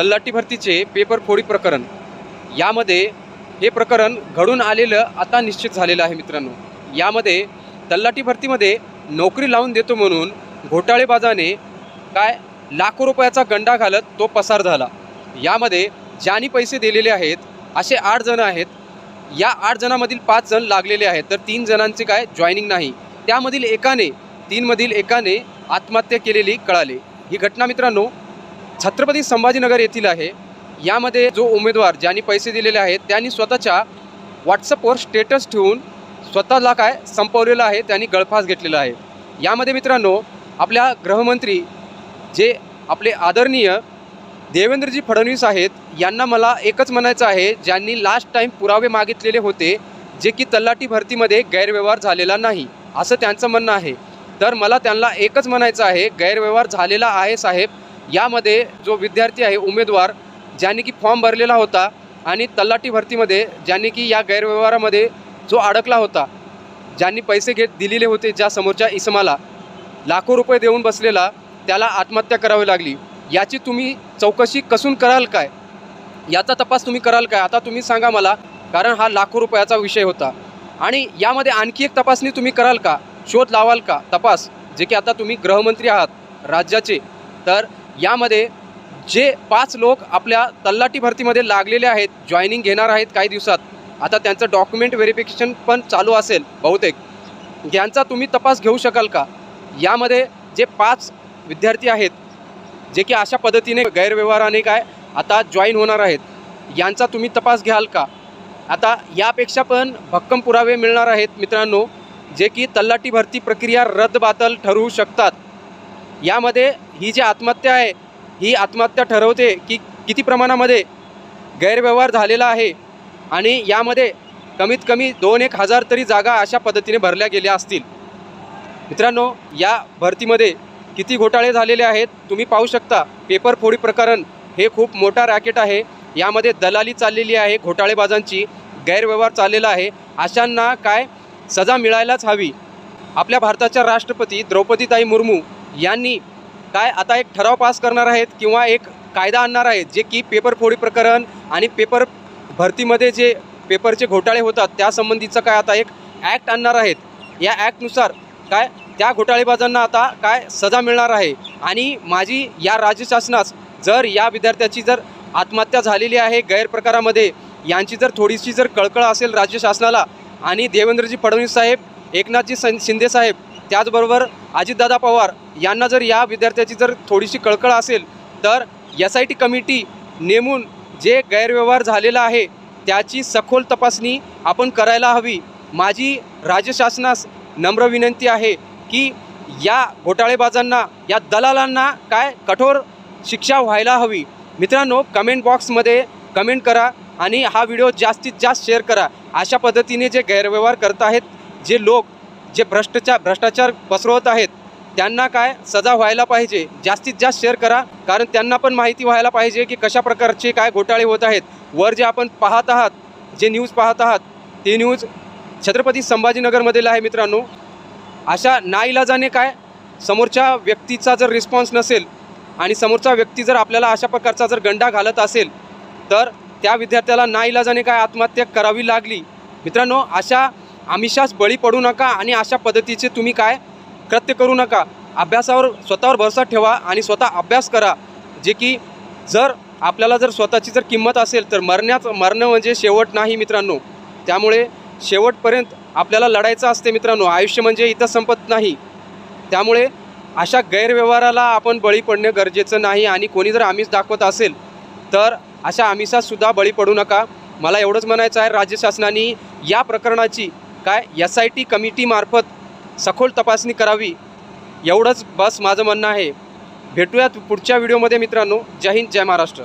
तल्लाटी भरतीचे paper फोडी प्रकरण. यामध्ये हे प्रकरण घडून आलेलं आता निश्चित झालेलं आहे मित्रांनो. यामध्ये तल्लाटी भरतीमध्ये नोकरी लावून देतो म्हणून घोटाळेबाजाने काय लाखो रुपयाचा गंडा घालत तो पसार झाला. यामध्ये ज्यांनी पैसे दिलेले आहेत असे आठ जण आहेत. या आठ जणांमधील पाच जण लागलेले आहेत. तर तीन जणांचे काय जॉईनिंग नाही. त्यामधील एकाने तीनमधील एकाने आत्महत्या केलेली कळाली. ही घटना मित्रांनो छत्रपती संभाजीनगर येथील आहे. यामध्ये जो उमेदवार ज्यांनी पैसे दिलेले आहेत त्यांनी स्वतःच्या व्हॉट्सअपवर स्टेटस ठेवून स्वतःला काय संपवलेलं आहे त्यांनी गळफास घेतलेला आहे. यामध्ये मित्रांनो आपल्या गृहमंत्री जे आपले आदरणीय देवेंद्रजी फडणवीस आहेत यांना मला एकच म्हणायचं आहे ज्यांनी लास्ट टाईम पुरावे मागितलेले होते जे की तल्लाटी भरतीमध्ये गैरव्यवहार झालेला नाही असं त्यांचं म्हणणं आहे. तर मला त्यांना एकच म्हणायचं आहे गैरव्यवहार झालेला आहे साहेब यामध्ये जो विद्यार्थी आहे उमेदवार ज्यांनी की फॉर्म भरलेला होता आणि तल्लाटी भरतीमध्ये ज्यांनी की या गैरव्यवहारामध्ये जो अडकला होता ज्यांनी पैसे घेत दिलेले होते ज्या समोरच्या इसमाला लाखो रुपये देऊन बसलेला त्याला आत्महत्या करावी लागली. याची तुम्ही चौकशी कसून कराल काय? याचा तपास तुम्ही कराल काय? आता तुम्ही सांगा मला कारण हा लाखो रुपयाचा विषय होता. आणि यामध्ये आणखी एक तपासणी तुम्ही कराल का? शोध लावाल का? तपास जे की आता तुम्ही गृहमंत्री आहात राज्याचे तर यामध्ये जे पाच लोक आपल्या तल्लाटी भरतीमध्ये लागलेले आहेत जॉईनिंग घेणार आहेत काही दिवसात आता त्यांचं डॉक्युमेंट व्हेरिफिकेशन पण चालू असेल बहुतेक. यांचा तुम्ही तपास घेऊ शकाल का? यामध्ये जे पाच विद्यार्थी आहेत जे की अशा पद्धतीने गैरव्यवहाराने काय आता जॉईन होणार आहेत यांचा तुम्ही तपास घ्याल का? आता यापेक्षा पण भक्कम पुरावे मिळणार आहेत मित्रांनो जे की तल्लाटी भरती प्रक्रिया रद्दबातल ठरवू शकतात. यामध्ये ही जी आत्महत्या आहे ही आत्महत्या ठरवते की किती प्रमाणामध्ये गैरव्यवहार झालेला आहे आणि यामध्ये कमीत कमी दोन एक हजार तरी जागा अशा पद्धतीने भरल्या गेल्या असतील. मित्रांनो या भरतीमध्ये किती घोटाळे झालेले आहेत तुम्ही पाहू शकता. पेपर फोडी प्रकरण हे खूप मोठा रॅकेट आहे. यामध्ये दलाली चाललेली आहे घोटाळेबाजांची गैरव्यवहार चाललेला आहे. अशांना काय सजा मिळायलाच हवी? आपल्या भारताच्या राष्ट्रपती द्रौपदीताई मुर्मू यांनी काय आता एक ठराव पास करणार आहेत किंवा एक कायदा आणणार आहेत जे की पेपर फोडी प्रकरण आणि पेपर भरतीमध्ये जे पेपरचे घोटाळे होतात त्यासंबंधीचं काय आता एक ॲक्ट आणणार आहेत. या ॲक्टनुसार काय त्या घोटाळेबाजांना आता काय सजा मिळणार आहे. आणि माझी या राज्य शासनास जर या विद्यार्थ्याची जर आत्महत्या झालेली आहे गैरप्रकारामध्ये यांची जर थोडीशी जर कळकळ असेल राज्य शासनाला आणि देवेंद्रजी फडणवीस साहेब एकनाथजी सन शिंदे साहेब त्याचबरोबर अजितदादा पवार यांना जर या विद्यार्थ्याची जर थोडीशी कळकळ असेल तर एस आय टी कमिटी नेमून जे गैरव्यवहार झालेला आहे त्याची सखोल तपासणी आपण करायला हवी. माझी राज्य शासनास नम्र विनंती आहे की या घोटाळेबाजांना या दलालांना काय कठोर शिक्षा व्हायला हवी. मित्रांनो कमेंट बॉक्समध्ये कमेंट करा आणि हा व्हिडिओ जास्तीत जास्त शेअर करा. अशा पद्धतीने जे गैरव्यवहार करत आहेत जे लोक जे भ्रष्टचा भ्रष्टाचार पसरवत आहेत त्यांना काय सजा व्हायला पाहिजे? जास्तीत जास्त शेअर करा. कारण त्यांना पण माहिती व्हायला पाहिजे की कशा प्रकारचे काय घोटाळे होत आहेत. वर जे आपण पाहत आहात जे न्यूज पाहत आहात ते न्यूज छत्रपती संभाजीनगरमधील आहे मित्रांनो. अशा नाईलाजाने काय समोरच्या व्यक्तीचा जर रिस्पॉन्स नसेल आणि समोरचा व्यक्ती जर आपल्याला अशा प्रकारचा जर गंडा घालत असेल तर त्या विद्यार्थ्याला नाईलाजाने काय आत्महत्या करावी लागली? मित्रांनो अशा आमिषास बळी पडू नका आणि अशा पद्धतीचे तुम्ही काय कृत्य करू नका. अभ्यासावर स्वतःवर भरसा ठेवा आणि स्वतः अभ्यास करा. जे की जर आपल्याला जर स्वतःची जर किंमत असेल तर मरण्याच मरणं म्हणजे शेवट नाही मित्रांनो. त्यामुळे शेवटपर्यंत आपल्याला लढायचं असते मित्रांनो. आयुष्य म्हणजे इथं संपत नाही. त्यामुळे अशा गैरव्यवहाराला आपण बळी पडणं गरजेचं नाही आणि कोणी जर आमिष दाखवत असेल तर अशा आमिषासुद्धा बळी पडू नका. मला एवढंच म्हणायचं आहे राज्य शासनाने या प्रकरणाची काय एस आय टी कमिटीमार्फत सखोल तपासणी करावी एवढंच बस माझं म्हणणं आहे. भेटूयात पुढच्या व्हिडिओमध्ये मित्रांनो. जय हिंद जय महाराष्ट्र.